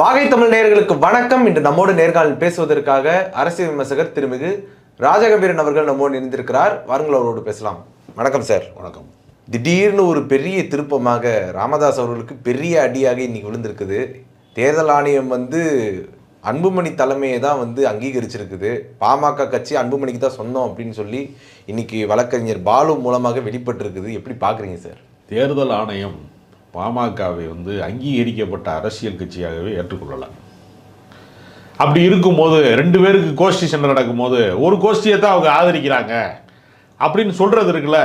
வாகை தமிழ் நேயர்களுக்கு வணக்கம். இன்று நம்மோடு நேர்காணல் பேசுவதற்காக அரசியல் விமர்சகர் திருமிகு ராஜகம்பீரன் அவர்கள் நம்மோடு இருந்திருக்கிறார் வாருங்கள் அவரோடு பேசலாம். வணக்கம் சார். வணக்கம். திடீர்னு ஒரு பெரிய திருப்பமாக ராமதாஸ் அவர்களுக்கு பெரிய அடியாக இன்னைக்கு விழுந்திருக்குது. தேர்தல் ஆணையம் வந்து அன்புமணி தலைமையை தான் வந்து அங்கீகரிச்சிருக்குது. பாமக கட்சி அன்புமணிக்கு தான் சொன்னோம் அப்படின்னு சொல்லி இன்னைக்கு வழக்கறிஞர் பாலு மூலமாக வெளிப்பட்டிருக்குது. எப்படி பார்க்குறீங்க சார்? தேர்தல் ஆணையம் பாமகவை வந்து அங்கீகரிக்கப்பட்ட அரசியல் கட்சியாகவே ஏற்றுக்கொள்ளலாம். அப்படி இருக்கும்போது ரெண்டு பேருக்கு கோஷ்டி சண்டை நடக்கும்போது ஒரு கோஷ்டியை தான் அவங்க ஆதரிக்கிறாங்க அப்படின்னு சொல்கிறது இருக்குல்ல.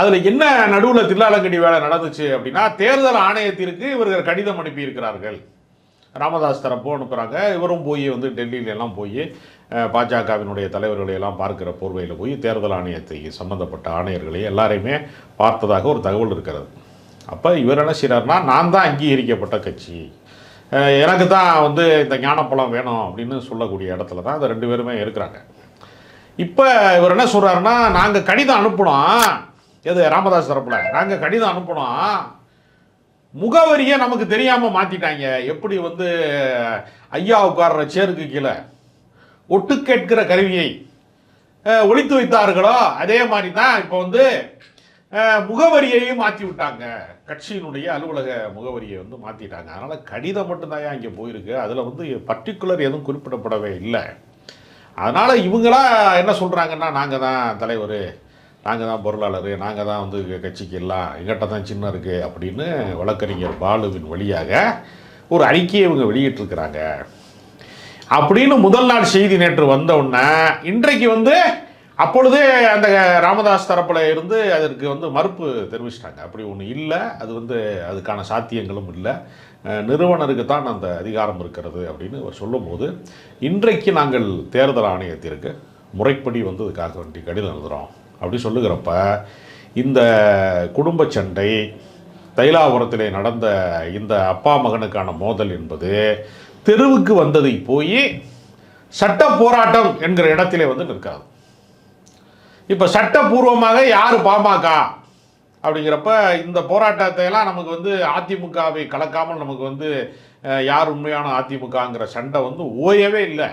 அதில் என்ன நடுவில் தில்லாலங்கடி வேலை நடந்துச்சு அப்படின்னா தேர்தல் ஆணையத்திற்கு இவர்கள் கடிதம் அனுப்பி இருக்கிறார்கள் ராமதாஸ் தரப்போ அனுப்புகிறாங்க இவரும் போய் வந்து டெல்லியில எல்லாம் போய் பாஜகவினுடைய தலைவர்களை எல்லாம் பார்க்கிற போர்வையில் போய் தேர்தல் ஆணையத்தை சம்மந்தப்பட்ட ஆணையர்களை எல்லாரையுமே பார்த்ததாக ஒரு தகவல் இருக்கிறது. அப்போ இவர் என்ன செய்கிறாருன்னா நான் தான் அங்கீகரிக்கப்பட்ட கட்சி. எனக்கு தான் வந்து இந்த ஞானப்பழம் வேணும் அப்படின்னு சொல்லக்கூடிய இடத்துல தான் இந்த ரெண்டு பேருமே இருக்கிறாங்க. இப்போ இவர் என்ன சொல்கிறாருன்னா நாங்கள் கடிதம் அனுப்பினோம். எது ராமதாஸ் தரப்பில்? நாங்கள் கடிதம் அனுப்பினோம். முகவரியை நமக்கு தெரியாமல் மாற்றிட்டாங்க எப்படி வந்து ஐயா உட்கார்ற சேருக்கு கீழே ஒட்டு கேட்கிற கருவியை ஒழித்து வைத்தார்களோ அதே மாதிரி தான் இப்போ வந்து முகவரியையும் மாற்றி விட்டாங்க கட்சியினுடைய அலுவலக முகவரியை வந்து மாற்றிட்டாங்க. அதனால் கடிதம் மட்டும்தான் இங்கே போயிருக்கு? அதில் வந்து பர்டிகுலர் எதுவும் குறிப்பிடப்படவே இல்லை. அதனால் இவங்களா என்ன சொல்கிறாங்கன்னா நாங்கள் தான் தலைவர் நாங்கள் தான் பொருளாளர் நாங்கள் தான் வந்து கட்சிக்கு எல்லாம் எங்கிட்ட தான் சின்ன இருக்குது அப்படின்னு வழக்கறிஞர் பாலுவின் வழியாக ஒரு அறிக்கையை இவங்க வெளியிட்டிருக்கிறாங்க. அப்படின்னு முதல் நாள் செய்தி நேற்று வந்தவுடனே இன்றைக்கு வந்து அப்பொழுதே அந்த ராமதாஸ் தரப்பில் இருந்து அதற்கு வந்து மறுப்பு தெரிவிச்சிட்டாங்க. அப்படி ஒன்று இல்லை. அது வந்து அதுக்கான சாத்தியங்களும் இல்லை. நிறுவனருக்கு தான் அந்த அதிகாரம் இருக்கிறது அப்படின்னு அவர் சொல்லும்போது இன்றைக்கு நாங்கள் தேர்தல் ஆணையத்திற்கு முறைப்படி வந்து இதுக்காக வேண்டி கடிதம் எழுதுகிறோம் அப்படி சொல்லுகிறப்ப இந்த குடும்ப சண்டை தைலாபுரத்திலே நடந்த இந்த அப்பா மகனுக்கான மோதல் என்பது தெருவுக்கு வந்ததை போய் சட்ட போராட்டம் என்கிற இடத்திலே வந்து நிற்காது. இப்போ சட்டப்பூர்வமாக யார் பாமக? அப்படிங்கிறப்ப இந்த போராட்டத்தை எல்லாம் நமக்கு வந்து அதிமுகவை கலக்காமல் நமக்கு வந்து யார் உண்மையான அதிமுகங்கிற சண்டை வந்து ஓயவே இல்லை.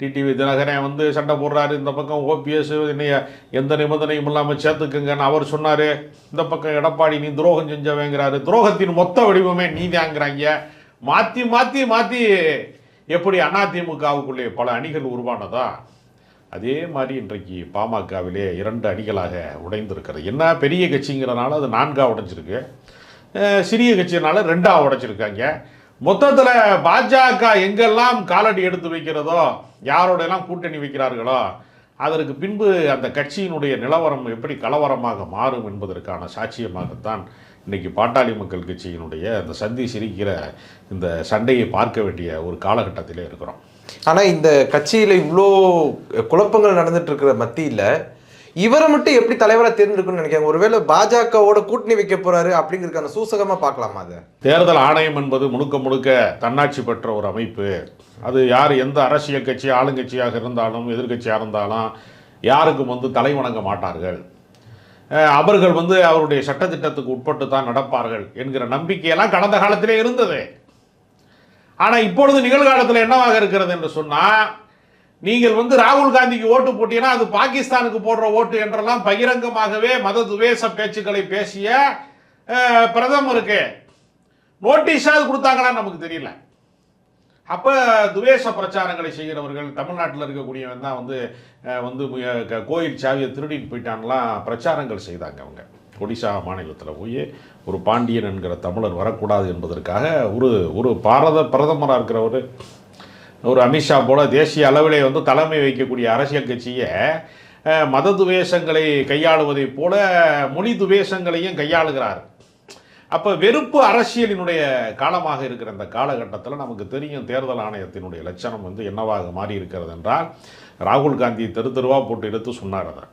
டிடிவி தினகரன் வந்து சண்டை போடுறாரு. இந்த பக்கம் ஓபிஎஸ் என்னைய எந்த நிபந்தனையும் இல்லாமல் சேர்த்துக்குங்கன்னு அவர் சொன்னார். இந்த பக்கம் எடப்பாடி நீ துரோகம் செஞ்சவங்கிறாரு. துரோகத்தின் மொத்த வடிவமே நீதாங்கிறாங்க. மாற்றி மாற்றி மாற்றி எப்படி அதிமுகவுக்குள்ளே பல அணிகள் உருவானதா? அதே மாதிரி இன்றைக்கு பாமகவிலே இரண்டு அணிகளாக உடைந்திருக்கிறது. என்ன? பெரிய கட்சிங்கிறனால அது நான்காக உடைஞ்சிருக்கு. சிறிய கட்சினால ரெண்டாக உடைச்சிருக்காங்க மொத்தத்தில் பாஜக எங்கெல்லாம் காலடி எடுத்து வைக்கிறதோ யாரோடையெல்லாம் கூட்டணி வைக்கிறார்களோ அதற்கு பின்பு அந்த கட்சியினுடைய நிலவரம் எப்படி கலவரமாக மாறும் என்பதற்கான சாட்சியமாகத்தான் இன்றைக்கி பாட்டாளி மக்கள் கட்சியினுடைய அந்த சந்தி சிரிக்கிற இந்த சண்டையை பார்க்க வேண்டிய ஒரு காலகட்டத்திலே இருக்கிறோம். ஆனால் இந்த கட்சியில் இவ்வளோ குழப்பங்கள் நடந்துட்டு இருக்கிற மத்தியில் இவரை மட்டும் எப்படி தலைவராக தேர்ந்தெடுக்கணும்னு நினைக்கிறாங்க? ஒருவேளை பாஜகவோட கூட்டணி வைக்க போறாரு அப்படிங்கிறதுக்கான சூசகமாக பார்க்கலாமா அதை? தேர்தல் ஆணையம் என்பது முழுக்க முழுக்க தன்னாட்சி பெற்ற ஒரு அமைப்பு. அது யார் எந்த அரசியல் கட்சி ஆளுங்கட்சியாக இருந்தாலும் எதிர்க்கட்சியாக இருந்தாலும் யாருக்கும் வந்து தலை வணங்க மாட்டார்கள். அவர்கள் வந்து அவருடைய சட்டத்திட்டத்துக்கு உட்பட்டு தான் நடப்பார்கள் என்கிற நம்பிக்கையெல்லாம் கடந்த காலத்திலே இருந்தது. ஆனால் இப்பொழுது நிகழ்காலத்தில் என்னவாக இருக்கிறது என்று சொன்னால் நீங்கள் வந்து ராகுல் காந்திக்கு ஓட்டு போட்டீங்கன்னா அது பாகிஸ்தானுக்கு போடுற ஓட்டு என்றெல்லாம் பகிரங்கமாகவே மத துவேஷ பேச்சுக்களை பேசிய பிரதமருக்கு நோட்டீஸாவது கொடுத்தாங்களான்னு நமக்கு தெரியல. அப்போ துவேஷ பிரச்சாரங்களை செய்கிறவர்கள் தமிழ்நாட்டில் இருக்கக்கூடியவன் தான் வந்து வந்து கோயில் சாவியை திருடிட்டு போயிட்டான்லாம் பிரச்சாரங்கள் செய்தாங்க அவங்க. ஒடிசா மாநிலத்தில் போய் ஒரு பாண்டியன் என்கிற தமிழர் வரக்கூடாது என்பதற்காக ஒரு ஒரு பாரத பிரதமராக இருக்கிறவர் ஒரு அமித்ஷா போல தேசிய அளவிலே வந்து தலைமை வைக்கக்கூடிய அரசியல் கட்சியை மத துவேஷங்களை கையாளுவதைப் போல மொழி துவேஷங்களையும் கையாளுகிறார். அப்போ வெறுப்பு அரசியலினுடைய காலமாக இருக்கிற இந்த காலகட்டத்தில் நமக்கு தெரியும் தேர்தல் ஆணையத்தினுடைய லட்சணம் வந்து என்னவாக மாறி இருக்கிறது என்றால் ராகுல் காந்தி தெரு தெருவாக போட்டு எடுத்து சொன்னார் அதை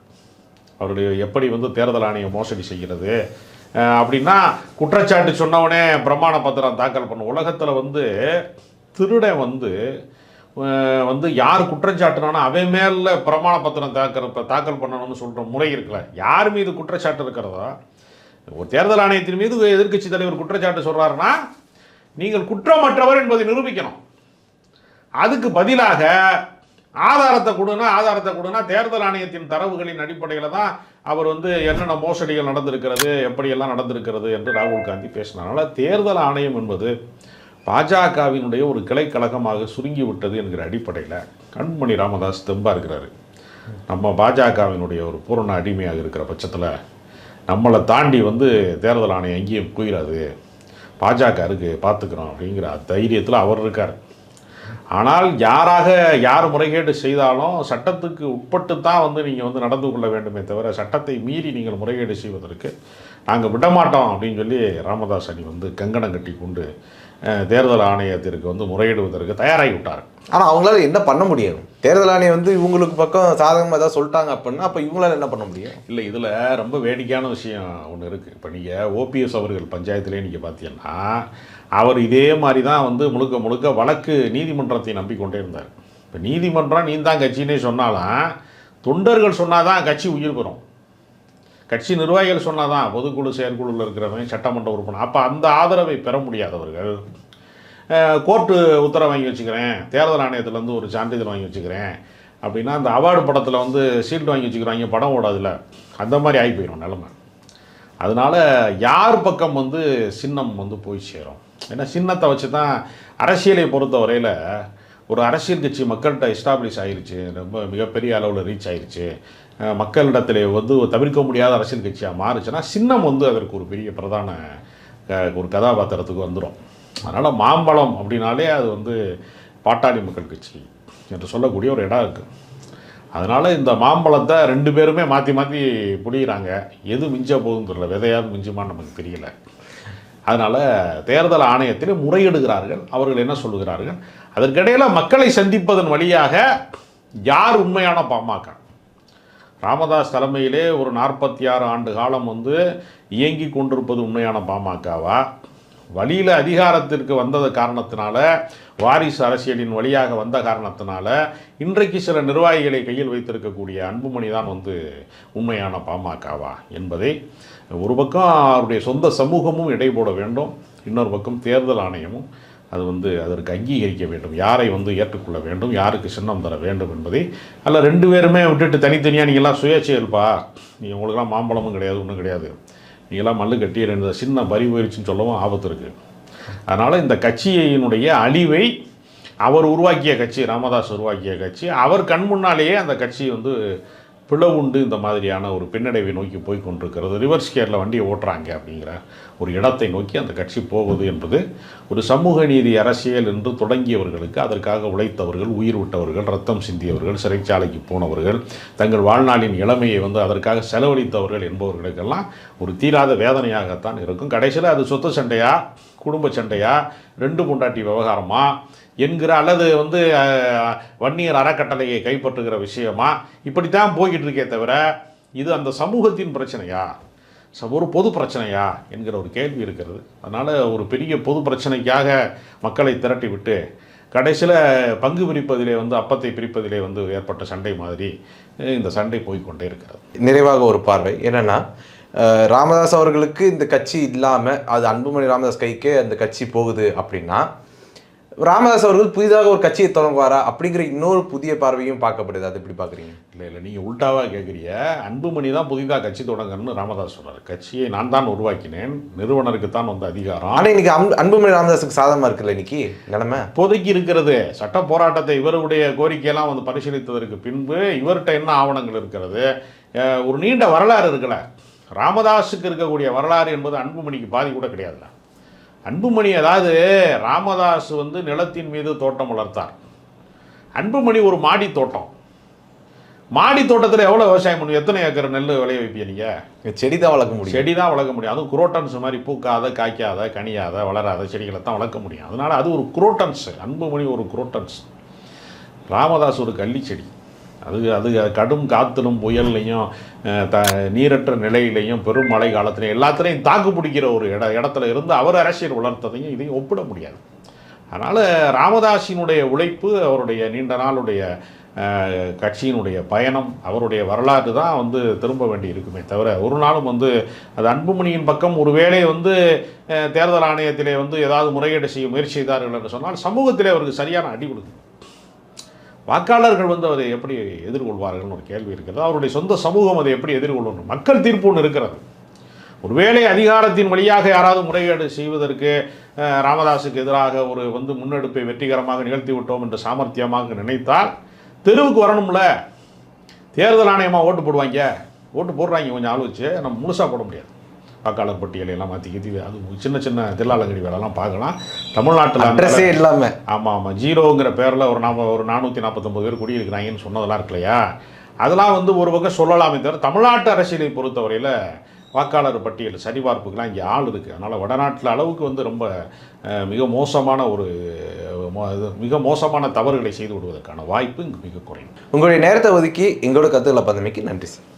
அவருடைய எப்படி வந்து தேர்தல் ஆணையம் மோசடி செய்கிறது அப்படின்னா குற்றச்சாட்டு சொன்னவனே பிரமாண பத்திரம் தாக்கல் பண்ண உலகத்தில் வந்து திருடன் வந்து வந்து யார் குற்றச்சாட்டுனானோ அவன் மேல பிரமாண பத்திரம் தாக்கல் தாக்கல் பண்ணணும்னு சொல்கிற முறை இருக்கல யார் மீது குற்றச்சாட்டு இருக்கிறதோ ஒரு தேர்தல் ஆணையத்தின் மீது எதிர்க்கட்சி தலைவர் குற்றச்சாட்டு சொல்கிறாருன்னா நீங்கள் குற்றமற்றவர் என்பதை நிரூபிக்கணும். அதுக்கு பதிலாக ஆதாரத்தை கொடுனா ஆதாரத்தை கொடுனா தேர்தல் ஆணையத்தின் தரவுகளின் அடிப்படையில் தான் அவர் வந்து என்னென்ன மோசடிகள் நடந்திருக்கிறது எப்படியெல்லாம் நடந்திருக்கிறது என்று ராகுல் காந்தி பேசினார். அதனால் தேர்தல் ஆணையம் என்பது பாஜகவினுடைய ஒரு கிளை கழகமாக சுருங்கி விட்டது என்கிற அடிப்படையில் கண்மணி ராமதாஸ் தெம்பாக இருக்கிறாரு. நம்ம பாஜகவினுடைய ஒரு பூரண அடிமையாக இருக்கிற பட்சத்தில் நம்மளை தாண்டி வந்து தேர்தல் ஆணையம் எங்கேயும் போயிடாது பாஜக இருக்குது பார்த்துக்கிறோம் அப்படிங்கிற தைரியத்தில் அவர் இருக்கார். ஆனால் யாராக யார் முறைகேடு செய்தாலும் சட்டத்துக்கு உட்பட்டு தான் வந்து நீங்கள் வந்து நடந்து கொள்ள வேண்டுமே தவிர சட்டத்தை மீறி நீங்கள் முறைகேடு செய்வதற்கு நாங்கள் விடமாட்டோம் அப்படின்னு சொல்லி ராமதாஸ் அணி வந்து கங்கணம் கட்டி கொண்டு தேர்தல் ஆணையத்திற்கு வந்து முறையிடுவதற்கு தயாராகி விட்டார் ஆனா அவங்களால என்ன பண்ண முடியும்? தேர்தல் ஆணையம் வந்து இவங்களுக்கு பக்கம் சாதகமா ஏதாவது சொல்லிட்டாங்க அப்படின்னா அப்ப இவங்களால என்ன பண்ண முடியும்? இல்லை இதில் ரொம்ப வேடிக்கையான விஷயம் ஒன்று இருக்குது இப்போ நீங்கள் ஓபிஎஸ் அவர்கள் பஞ்சாயத்திலே நீங்கள் பார்த்தீங்கன்னா அவர் இதே மாதிரி தான் வந்து முழுக்க முழுக்க வழக்கு நீதிமன்றத்தை நம்பிக்கொண்டே இருந்தார். இப்போ நீதிமன்றம் நீ தான் கட்சினே சொன்னாலும் தொண்டர்கள் சொன்னாதான் கட்சி உயிர் பெறும். கட்சி நிர்வாகிகள் சொன்னால் தான் பொதுக்குழு செயற்குழுவில் இருக்கிறவங்க சட்டமன்ற உறுப்பினர். அப்போ அந்த ஆதரவை பெற முடியாதவர்கள் கோர்ட்டு உத்தரவு வாங்கி வச்சுக்கிறேன் தேர்தல் ஆணையத்துலேருந்து ஒரு சான்றிதழ் வாங்கி வச்சுக்கிறேன் அப்படின்னா அந்த அவார்டு படத்தில் வந்து சீல்டு வாங்கி வச்சுக்கிறாங்க படம் ஓடாதுல அந்த மாதிரி ஆகி போயிடும் நிலமை. அதனால யார் பக்கம் வந்து சின்னம் வந்து போய் சேரும்? ஏன்னா சின்னத்தை வச்சு தான் அரசியலை பொறுத்த வரையில் ஒரு அரசியல் கட்சி மக்கள்கிட்ட எஸ்டாப்ளிஷ் ஆகிருச்சு ரொம்ப மிகப்பெரிய அளவில் ரீச் ஆகிருச்சு மக்களிடத்தில் வந்து தவிர்க்க முடியாத அரசியல் கட்சியாக மாறுச்சுன்னா சின்னம் வந்து அதற்கு ஒரு பெரிய பிரதான ஒரு கதாபாத்திரத்துக்கு வந்துடும் அதனால் மாம்பழம் அப்படின்னாலே அது வந்து பாட்டாளி மக்கள் கட்சி என்று சொல்லக்கூடிய ஒரு இடம் இருக்குது அதனால் இந்த மாம்பழத்தை ரெண்டு பேருமே மாற்றி மாற்றி புடிக்கிறாங்க எது மிஞ்ச போகுதுன்னு தெரியல. விதையாவது மிஞ்சுமான்னு நமக்கு தெரியல. அதனால் தேர்தல் ஆணையத்தில் முறையிடுகிறார்கள். அவர்கள் என்ன சொல்லுகிறார்கள்? அதற்கிடையில் மக்களை சந்திப்பதன் வழியாக யார் உண்மையான பாமக? ராமதாஸ் தலைமையிலே ஒரு நாற்பத்தி ஆறு ஆண்டு காலம் வந்து இயங்கி கொண்டிருப்பது உண்மையான பாமகவா? வழியில் அதிகாரத்திற்கு வந்தது காரணத்தினால வாரிசு அரசியலின் வழியாக வந்த காரணத்தினால இன்றைக்கு சில நிர்வாகிகளை கையில் வைத்திருக்கக்கூடிய அன்புமணி தான் வந்து உண்மையான பாமகவா என்பதை ஒரு பக்கம் அவருடைய சொந்த சமூகமும் இடை போட வேண்டும் இன்னொரு பக்கம் தேர்தல் ஆணையமும். அது வந்து அதற்கு அங்கீகரிக்க வேண்டும். யாரை வந்து ஏற்றுக்கொள்ள வேண்டும்? யாருக்கு சின்னம் தர வேண்டும் என்பதை அல்ல ரெண்டு பேருமே விட்டுட்டு தனித்தனியாக நீங்கள்லாம் சுயேட்சையல்பா? நீங்கள் உங்களுக்கெல்லாம் மாம்பழமும் கிடையாது ஒன்றும் கிடையாது. நீங்களாம் மல்லு கட்டி ரெண்டு சின்ன பறி போயிடுச்சுன்னு சொல்லவும் ஆபத்து இருக்குது அதனால் இந்த கட்சியினுடைய அழிவை அவர் உருவாக்கிய கட்சி ராமதாஸ் உருவாக்கிய கட்சி அவர் கண் முன்னாலேயே அந்த கட்சி வந்து பிளவுண்டு இந்த மாதிரியான ஒரு பின்னடைவை நோக்கி போய் கொண்டிருக்கிறது. ரிவர்ஸ் கேரில் வண்டியை ஓட்டுறாங்க அப்படிங்கிற ஒரு இடத்தை நோக்கி அந்த கட்சி போவது என்பது ஒரு சமூக நீதி அரசியல் என்று தொடங்கியவர்களுக்கு அதற்காக உழைத்தவர்கள் உயிர் விட்டவர்கள் ரத்தம் சிந்தியவர்கள் சிறைச்சாலைக்கு போனவர்கள் தங்கள் வாழ்நாளின் இளமையை வந்து அதற்காக செலவழித்தவர்கள் என்பவர்களுக்கெல்லாம் ஒரு தீராத வேதனையாகத்தான் இருக்கும். கடைசியில் அது சொத்து சண்டையா குடும்ப சண்டையா ரெண்டு பொண்டாட்டி விவகாரமா என்கிற அல்லது வந்து வன்னியர் அறக்கட்டளையை கைப்பற்றுகிற விஷயமா? இப்படித்தான் போய்கிட்டு இருக்கே தவிர இது அந்த சமூகத்தின் பிரச்சனையா? ச- ஒரு பொது பிரச்சனையா? என்கிற ஒரு கேள்வி இருக்கிறது. அதனால் ஒரு பெரிய பொது பிரச்சனைக்காக மக்களை திரட்டி விட்டு கடைசியில் பங்கு பிரிப்பதிலே வந்து அப்பத்தை பிரிப்பதிலே வந்து ஏற்பட்ட சண்டை மாதிரி இந்த சண்டை போய்கொண்டே இருக்கிறது. நிறைவாக ஒரு பார்வை. என்னென்னா ராமதாஸ் அவர்களுக்கு இந்த கட்சி இல்லாமல் அது அன்புமணி ராமதாஸ் கைக்கே அந்த கட்சி போகுது அப்படின்னா ராமதாஸ் அவர்கள் புதிதாக ஒரு கட்சியை தொடங்குவாரா அப்படிங்கிற இன்னொரு புதிய பார்வையும் பார்க்கப்படுது. அது எப்படி பார்க்குறீங்க? இல்லை இல்லை நீங்கள் உல்டாவாக கேட்குறீங்க அன்புமணி தான் புதிதாக கட்சி தொடங்கணும்னு ராமதாஸ் சொல்றாரு கட்சியை நான் தான் உருவாக்கினேன். நிறுவனருக்கு தான் வந்து அதிகாரம். ஆனா இன்னைக்கு அன்பு- அன்புமணி ராமதாஸுக்கு சாதகமா இருக்குல்ல இன்னைக்கு நிலைமை? இப்போதைக்கு இருக்கிறது. சட்ட போராட்டத்தை இவருடைய கோரிக்கையெல்லாம் வந்து பரிசீலித்ததற்கு பின்பு இவர்கிட்ட என்ன ஆவணங்கள் இருக்கிறது? ஒரு நீண்ட வரலாறு இருக்குல்ல. ராமதாஸுக்கு இருக்கக்கூடிய வரலாறு என்பது அன்புமணிக்கு பாதி கூட கிடையாதுல்ல அன்புமணி அதாவது ராமதாஸ் வந்து நிலத்தின் மீது தோட்டம் வளர்த்தார். அன்புமணி ஒரு மாடி தோட்டம். மாடி தோட்டத்தில் எவ்வளோ விவசாயம் பண்ணுவீங்க? எத்தனை ஏக்கர் நெல் விளைய வைப்பீங்க நீங்கள் செடி தான் வளர்க்க முடியும். செடி தான் வளர்க்க முடியும். அதுவும் குரோட்டன்ஸ் மாதிரி பூக்காத காய்க்காத கனியாத வளராத செடிகளை தான் வளர்க்க முடியும். அதனால் அது ஒரு குரோட்டன்ஸ். அன்புமணி ஒரு குரோட்டன்ஸ். ராமதாஸ் ஒரு கள்ளி செடி. அது அது கடும் காத்திலும் புயல்லையும் த நீரற்ற நிலையிலையும் பெரும் மழை காலத்திலையும் எல்லாத்துலேயும் தாக்கு பிடிக்கிற ஒரு இட இடத்துல இருந்து அவர் அரசியல் வளர்த்ததையும் இதையும் ஒப்பிட முடியாது. அதனால் ராமதாஸினுடைய உழைப்பு அவருடைய நீண்ட நாளுடைய கட்சியினுடைய பயணம் அவருடைய வரலாறு தான் வந்து திரும்ப வேண்டி இருக்குமே தவிர ஒரு நாளும் வந்து அது அன்புமணியின் பக்கம் ஒருவேளை வந்து தேர்தல் ஆணையத்திலே வந்து ஏதாவது முறையீடு செய்ய முயற்சி செய்தார்கள் என்று சொன்னால் சமூகத்திலே அவருக்கு சரியான அடி கொடுக்கும். வாக்காளர்கள் வந்து அதை எப்படி எதிர்கொள்வார்கள்னு ஒரு கேள்வி இருக்கிறது. அவருடைய சொந்த சமூகம் அதை எப்படி எதிர்கொள்ளணும்? மக்கள் தீர்ப்பு ஒன்று இருக்கிறது. ஒருவேளை அதிகாரத்தின் வழியாக யாராவது முறைகேடு செய்வதற்கு ராமதாஸுக்கு எதிராக ஒரு வந்து முன்னெடுப்பை வெற்றிகரமாக நிகழ்த்தி விட்டோம் என்று சாமர்த்தியமாக நினைத்தால் தெருவுக்கு வரணும்ல. தேர்தல் ஆணையமாக ஓட்டு போடுவாங்க. ஓட்டு போடுறாங்க. கொஞ்சம் ஆள் வச்சு நம்ம முழுசாக போட முடியாது. வாக்காளர் பட்டியலை எல்லாம் மாற்றி கித்தி அது சின்ன சின்ன தில்லாலங்கடி வேலைலாம் பார்க்கலாம். தமிழ்நாட்டில் அட்ரஸே இல்லாம. ஆமாம் ஆமாம் ஜீரோங்கிற பேரில் ஒரு நாம ஒரு நானூற்றி நாற்பத்தொம்பது பேர் குடியிருக்கிறாங்கன்னு சொன்னதெல்லாம் இருக்கு இல்லையா அதெல்லாம் வந்து ஒரு பக்கம் சொல்லலாமே தவிர தமிழ்நாட்டு அரசியலை பொறுத்தவரையில் வாக்காளர் பட்டியல் சரிபார்ப்புக்கெல்லாம் இங்கே ஆள் இருக்குது அதனால் வடநாட்டில் அளவுக்கு வந்து ரொம்ப மிக மோசமான ஒரு மிக மோசமான தவறுகளை செய்து விடுவதற்கான வாய்ப்பு இங்கு மிக குறைவு. உங்களுடைய நேரத்தை ஒதுக்கி எங்களோட கருத்துக்களை பந்தமைக்கு நன்றி சார்.